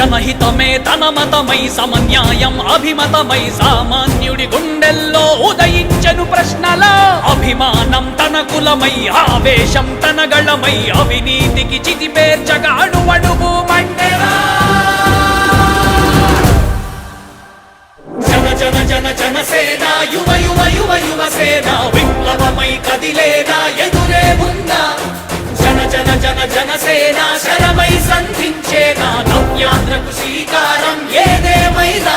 జనహితమే తన మతమై సమన్యాయం అభిమతమై సామాన్యుడి గుండెల్లో ఉదయించను ప్రశ్నల. అభిమానం తన కులమై ఆవేశం తన గళమై అవినీతికి చితి పేర్చగా అడువడుగు మండెరా జన జన జన జన సేన యువ యువ యువ యువ సేన జనసేన జన జన సేన శరమై సంధించేనా? నవ్యాంధ్రకు శ్రీకారం ఏదేమైనా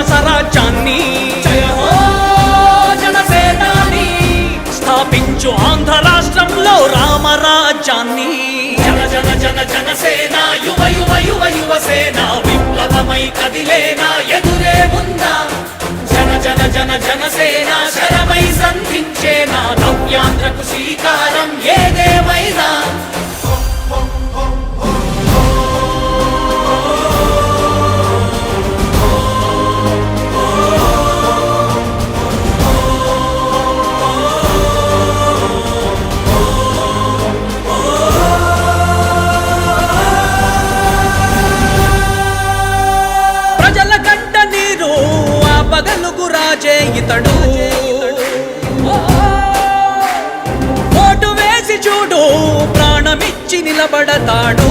రాక్షస రాజ్యాన్ని జయ హో జనసేనాని. స్థాపించు ఆంధ్ర రాష్ట్రంలో రామరాజ్యాన్ని జన జన జన జనసేన యువ యువ యువ యువ సేన విప్లవమై కదిలేనా ఎదురే ఉందా జన జన జన జనసేన శరమై సంధించేనా నవ్యాంధ్రకు శ్రీకారం ఏదేమైనా. ఓటు వేసి చూడు ప్రాణమిచ్చి నిలబడతాడు.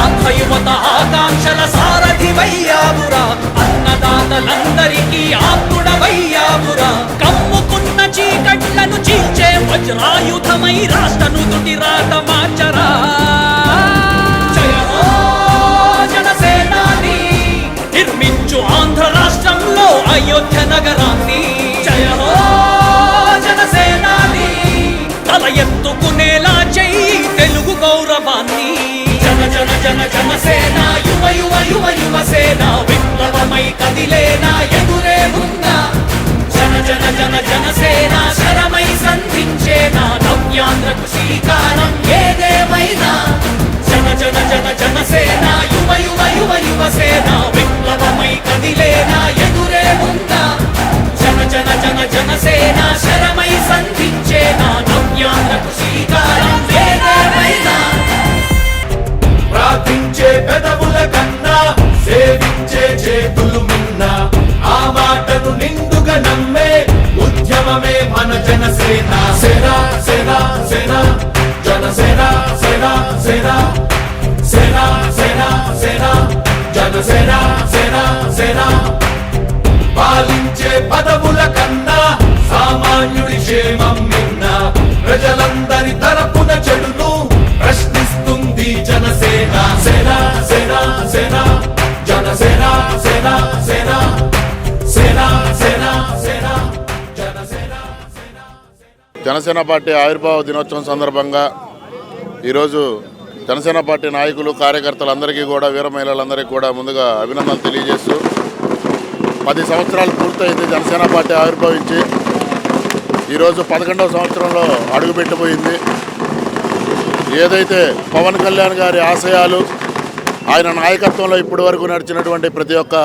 ఆంధ్ర యువత ఆకాంక్షల సారథివయ్యావురా అన్నదాతలందరికీ ఆత్ముడవయ్యావురా కమ్ముకున్న చీకట్లను చీల్చే వజ్రాయుధమై రాష్ట్రను తుటి రాత మధ్య నగరాన్ని జయ జనసేనాని. తల ఎత్తుకునేలా చెయ్యి తెలుగు గౌరవాన్ని. జన జన జన జనసేన యువ యువ యువ యువ సేన విప్లవమై కదిలేనా ఎదురే ఉందా జన జన జన జనసేన శరమై సంధించే నిండుగా నమ్మే ఉద్యమమే మన జనసేన. సేన సేన సేన జనసేన సేన సేన. సేన సేన సేన జనసేన సేన సేన. పాలించే పదవుల కన్నా సామాన్యుడి క్షేమం మిన్న ప్రజలందరి తరపున చెడును ప్రశ్నిస్తుంది జనసేన. సేన సేన సేన జనసేన పార్టీ ఆవిర్భావ దినోత్సవం సందర్భంగా ఈరోజు జనసేన పార్టీ నాయకులు కార్యకర్తలందరికీ కూడా వీర మహిళలందరికీ కూడా ముందుగా అభినందనలు తెలియజేస్తూ పది సంవత్సరాలు పూర్తయింది జనసేన పార్టీ ఆవిర్భవించి. ఈరోజు పదకొండవ సంవత్సరంలో అడుగుపెట్టిపోయింది. ఏదైతే పవన్ కళ్యాణ్ గారి ఆశయాలు ఆయన నాయకత్వంలో ఇప్పటి వరకు నడిచినటువంటి ప్రతి ఒక్క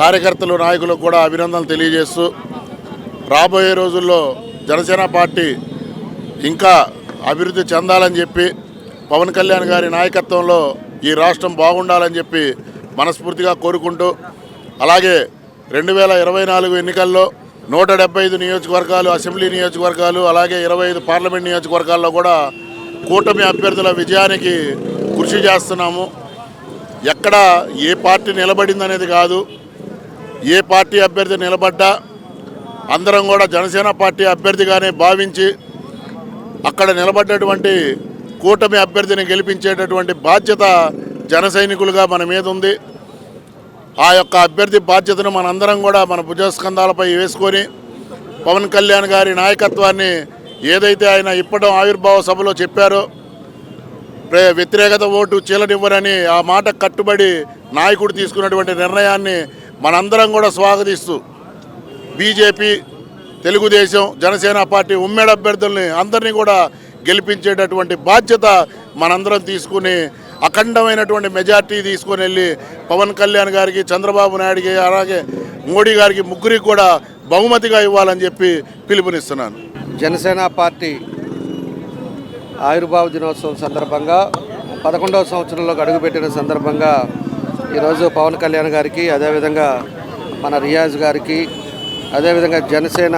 కార్యకర్తలు నాయకులకు కూడా అభినందనలు తెలియజేస్తూ రాబోయే రోజుల్లో జనసేన పార్టీ ఇంకా అభివృద్ధి చెందాలని చెప్పి పవన్ కళ్యాణ్ గారి నాయకత్వంలో ఈ రాష్ట్రం బాగుండాలని చెప్పి మనస్ఫూర్తిగా కోరుకుంటూ అలాగే రెండు వేల ఇరవై నాలుగు ఎన్నికల్లో నూట డెబ్బై ఐదు నియోజకవర్గాలు అసెంబ్లీ నియోజకవర్గాలు అలాగే ఇరవై ఐదు పార్లమెంట్ నియోజకవర్గాల్లో కూడా కూటమి అభ్యర్థుల విజయానికి కృషి చేస్తున్నాము. ఎక్కడ ఏ పార్టీ నిలబడిందనేది కాదు. ఏ పార్టీ అభ్యర్థి నిలబడ్డా అందరం కూడా జనసేన పార్టీ అభ్యర్థిగానే భావించి అక్కడ నిలబడ్డటువంటి కూటమి అభ్యర్థిని గెలిపించేటటువంటి బాధ్యత జన సైనికులుగా మన మీద ఉంది. ఆ యొక్క అభ్యర్థి బాధ్యతను మనందరం కూడా మన భుజస్కంధాలపై వేసుకొని పవన్ కళ్యాణ్ గారి నాయకత్వాన్ని ఏదైతే ఆయన ఇప్పటం ఆవిర్భావ సభలో చెప్పారో వ్యతిరేకత ఓటు చీలనివ్వరని ఆ మాట కట్టుబడి నాయకుడు తీసుకున్నటువంటి నిర్ణయాన్ని మనందరం కూడా స్వాగతిస్తూ బీజేపీ తెలుగుదేశం జనసేన పార్టీ ఉమ్మడి అభ్యర్థుల్ని అందరినీ కూడా గెలిపించేటటువంటి బాధ్యత మనందరం తీసుకుని అఖండమైనటువంటి మెజార్టీ తీసుకొని వెళ్ళి పవన్ కళ్యాణ్ గారికి చంద్రబాబు నాయుడికి అలాగే మోడీ గారికి ముగ్గురికి కూడా బహుమతిగా ఇవ్వాలని చెప్పి పిలుపునిస్తున్నాను. జనసేన పార్టీ ఆవిర్భావ దినోత్సవం సందర్భంగా పదకొండవ సంవత్సరంలోకి అడుగుపెట్టిన సందర్భంగా ఈరోజు పవన్ కళ్యాణ్ గారికి అదేవిధంగా మన రియాజ్ గారికి అదేవిధంగా జనసేన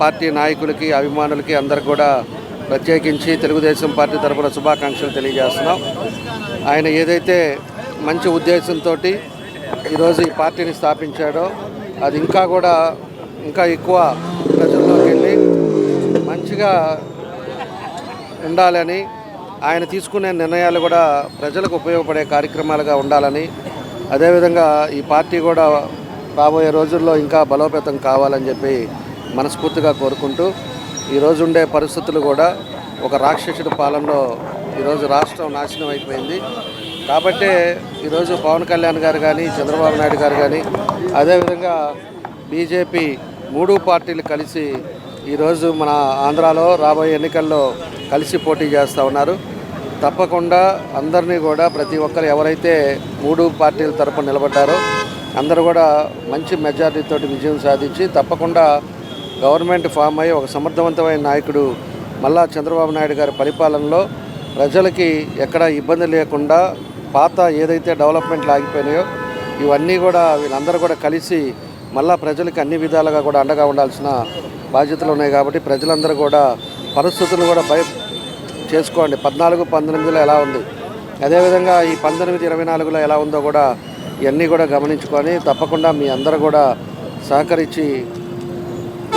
పార్టీ నాయకులకి అభిమానులకి అందరు కూడా ప్రత్యేకించి తెలుగుదేశం పార్టీ తరపున శుభాకాంక్షలు తెలియజేస్తున్నాం. ఆయన ఏదైతే మంచి ఉద్దేశంతో ఈరోజు ఈ పార్టీని స్థాపించాడో అది ఇంకా కూడా ఇంకా ఎక్కువ ప్రజల్లోకి వెళ్ళి మంచిగా ఉండాలని ఆయన తీసుకునే నిర్ణయాలు కూడా ప్రజలకు ఉపయోగపడే కార్యక్రమాలుగా ఉండాలని అదేవిధంగా ఈ పార్టీ కూడా రాబోయే రోజుల్లో ఇంకా బలోపేతం కావాలని చెప్పి మనస్ఫూర్తిగా కోరుకుంటూ ఈరోజు ఉండే పరిస్థితులు కూడా ఒక రాక్షసుడి పాలనలో ఈరోజు రాష్ట్రం నాశనం అయిపోయింది. కాబట్టే ఈరోజు పవన్ కళ్యాణ్ గారు కానీ చంద్రబాబు నాయుడు గారు కానీ అదేవిధంగా బీజేపీ మూడు పార్టీలు కలిసి ఈరోజు మన ఆంధ్రాలో రాబోయే ఎన్నికల్లో కలిసి పోటీ చేస్తూ ఉన్నారు. తప్పకుండా అందరినీ కూడా ప్రతి ఒక్కరు ఎవరైతే మూడు పార్టీల తరపున నిలబడ్డారో అందరూ కూడా మంచి మెజారిటీతో విజయం సాధించి తప్పకుండా గవర్నమెంట్ ఫామ్ అయ్యి ఒక సమర్థవంతమైన నాయకుడు మళ్ళా చంద్రబాబు నాయుడు గారి పరిపాలనలో ప్రజలకి ఎక్కడ ఇబ్బంది లేకుండా పాత ఏదైతే డెవలప్మెంట్లు ఆగిపోయినాయో ఇవన్నీ కూడా వీళ్ళందరూ కూడా కలిసి మళ్ళా ప్రజలకి అన్ని విధాలుగా కూడా అండగా ఉండాల్సిన బాధ్యతలు ఉన్నాయి కాబట్టి ప్రజలందరూ కూడా పరిస్థితులను కూడా భయ చేసుకోండి. పద్నాలుగు పంతొమ్మిదిలో ఎలా ఉంది? అదేవిధంగా ఈ పంతొమ్మిది ఇరవై నాలుగులో ఎలా ఉందో కూడా ఇవన్నీ కూడా గమనించుకొని తప్పకుండా మీ అందరూ కూడా సహకరించి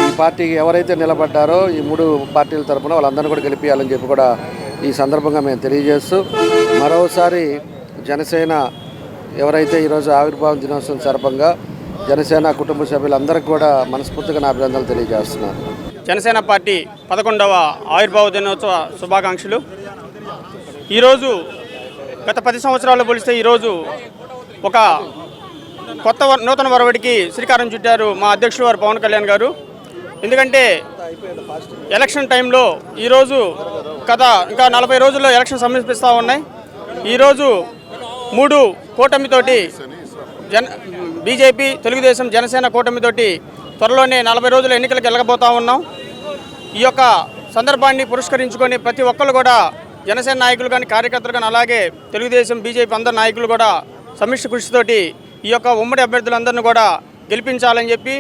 ఈ పార్టీకి ఎవరైతే నిలబడ్డారో ఈ మూడు పార్టీల తరఫున వాళ్ళందరినీ కూడా గెలిపించాలని చెప్పి కూడా ఈ సందర్భంగా మేము తెలియజేస్తూ మరోసారి జనసేన ఎవరైతే ఈరోజు ఆవిర్భావం దినోత్సవం సందర్భంగా జనసేన కుటుంబ సభ్యులందరికీ కూడా మనస్ఫూర్తిగా నా అభినందనలు తెలియజేస్తున్నాను. జనసేన పార్టీ పదకొండవ ఆవిర్భావ దినోత్సవ శుభాకాంక్షలు. ఈరోజు గత పది సంవత్సరాలు పోలిస్తే ఈరోజు ఒక కొత్త వ- నూతన వరవడికి శ్రీకారం చుట్టారు మా అధ్యక్షుడు వారు పవన్ కళ్యాణ్ గారు. ఎందుకంటే ఎలక్షన్ టైంలో ఈరోజు గత ఇంకా నలభై రోజుల్లో ఎలక్షన్ సమీపిస్తూ ఉన్నాయి. ఈరోజు మూడు కూటమితోటి జన బీజేపీ తెలుగుదేశం జనసేన కూటమితోటి త్వరలోనే నలభై రోజుల ఎన్నికలకు వెళ్ళకపోతా ఉన్నాం. ఈ యొక్క సందర్భాన్ని పురస్కరించుకొని ప్రతి ఒక్కరు కూడా జనసేన నాయకులు కానీ కార్యకర్తలు కానీ అలాగే తెలుగుదేశం బీజేపీ అందరి నాయకులు కూడా సమిష్టి కృషితోటి ఈ యొక్క ఉమ్మడి అభ్యర్థులందరినీ కూడా గెలిపించాలని చెప్పి